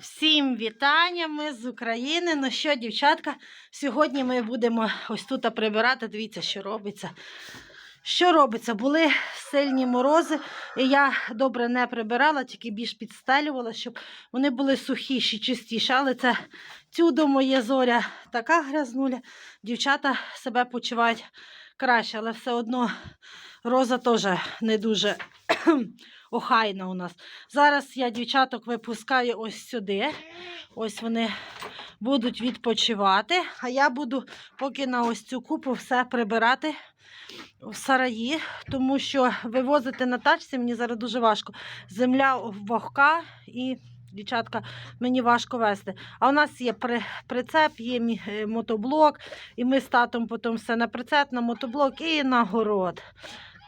Всім вітання, ми з України. Ну що, дівчатка, сьогодні ми будемо ось тут прибирати. Дивіться, що робиться. Що робиться? Були сильні морози, і я добре не прибирала, тільки більш підстелювала, щоб вони були сухіші, чистіші. Але це цюдо моє зоря така грязнуля. Дівчата себе почувають краще, але все одно роза теж не дуже охайна у нас. Зараз я дівчаток випускаю ось сюди. Ось вони будуть відпочивати. А я буду поки на ось цю купу все прибирати в сараї, тому що вивозити на тачці мені зараз дуже важко. Земля вогка і. Дівчатка, мені важко вести. А у нас є при, прицеп, є е, мотоблок, і ми з татом потім все на прицеп, на мотоблок і на город.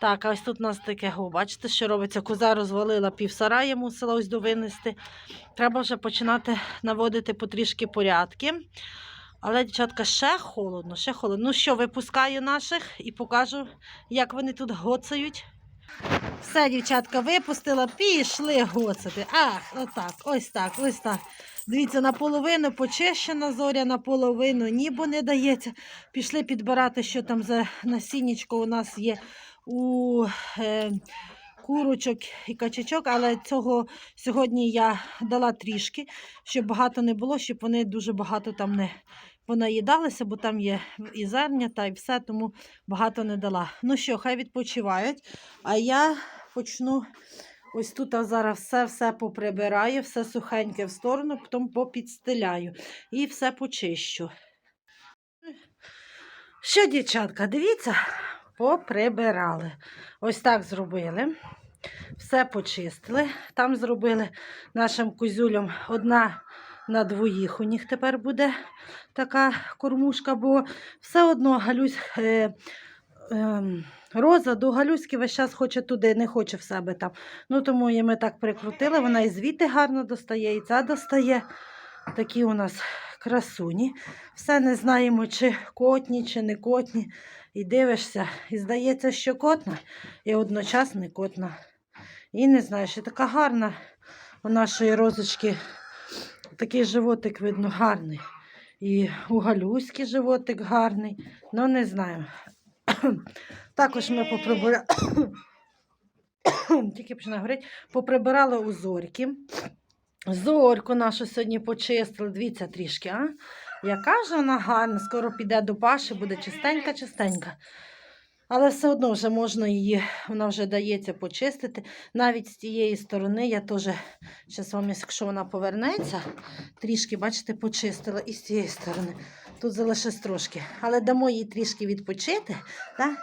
Так, ось тут у нас таке, о, бачите, що робиться? Коза розвалила пів сарая, мусила ось довинести. Треба вже починати наводити потрішки порядки. Але, дівчатка, ще холодно, ще холодно. Ну що, випускаю наших і покажу, як вони тут гоцають. Все, дівчатка, випустила, пішли гоцати. Ах, отак, ось так, ось так. Дивіться, наполовину почищена зоря, наполовину нібо не дається. Пішли підбирати, що там за насіннячко у нас є у е, курочок і качачок, але цього сьогодні я дала трішки, щоб багато не було, щоб вони дуже багато там не понаїдалися, бо там є і зерня, та й все, тому багато не дала. Ну що, хай відпочивають. А я почну ось тут зараз все-все поприбираю, все сухеньке в сторону, потім попідстеляю і все почищу. Що, дівчатка, дивіться, поприбирали. Ось так зробили. Все почистили. Там зробили нашим козюлям одна на двоїх. У них тепер буде така кормушка, бо все одно Галюсь. Е, е, Роза до Галюськи весь час хоче туди, не хоче в себе там. Ну тому її ми так прикрутили. Вона і звідти гарно достає, і ця достає. Такі у нас красуні. Все не знаємо, чи котні, чи не котні. І дивишся, і здається, що котна, і одночасно не котна. І не знаю, що така гарна у нашої розочки. Такий животик, видно, гарний. І у Галюськи животик гарний. Ну, не знаю. Також ми поприбирали. Тільки починаю говорити, поприбирали у зорьки. Зорьку нашу сьогодні почистили. Дивіться трішки, а? Яка ж вона гарна, скоро піде до Паші, буде чистенька-чистенька. Але все одно вже можна її, вона вже дається почистити. Навіть з тієї сторони я теж, зараз вам, якщо вона повернеться, трішки, бачите, почистила і з цієї сторони. Тут залишилось трошки. Але дамо їй трішки відпочити. Так?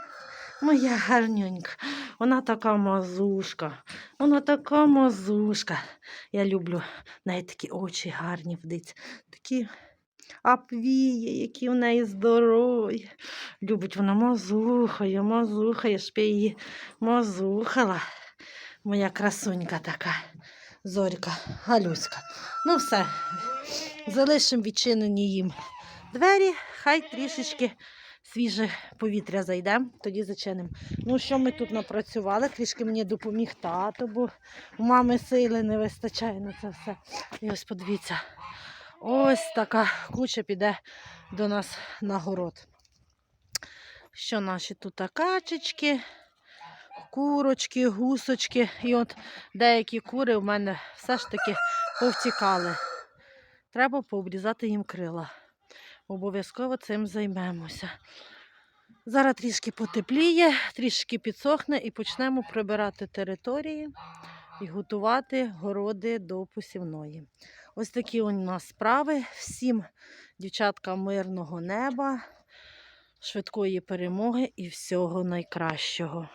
Моя гарненька. Вона така мазушка. Вона така мазушка. Я люблю навіть такі очі гарні вдиться. Такі апвіє, які в неї здорові. Любить вона мазухає, мазухає, щоб я її мазухала. Моя красунька така. Зорька, Галюська. Ну все, залишимо відчинені їм двері, хай трішечки свіже повітря зайде, тоді зачинимо. Ну, що ми тут напрацювали? Трішки мені допоміг тато, бо у мами сили не вистачає на це все. І ось подивіться, ось така куча піде до нас на город. Що наші тут качечки, курочки, гусочки. І от деякі кури в мене все ж таки повтікали. Треба пообрізати їм крила. Обов'язково цим займемося. Зараз трішки потепліє, трішки підсохне і почнемо прибирати території і готувати городи до посівної. Ось такі у нас справи. Всім дівчаткам мирного неба, швидкої перемоги і всього найкращого.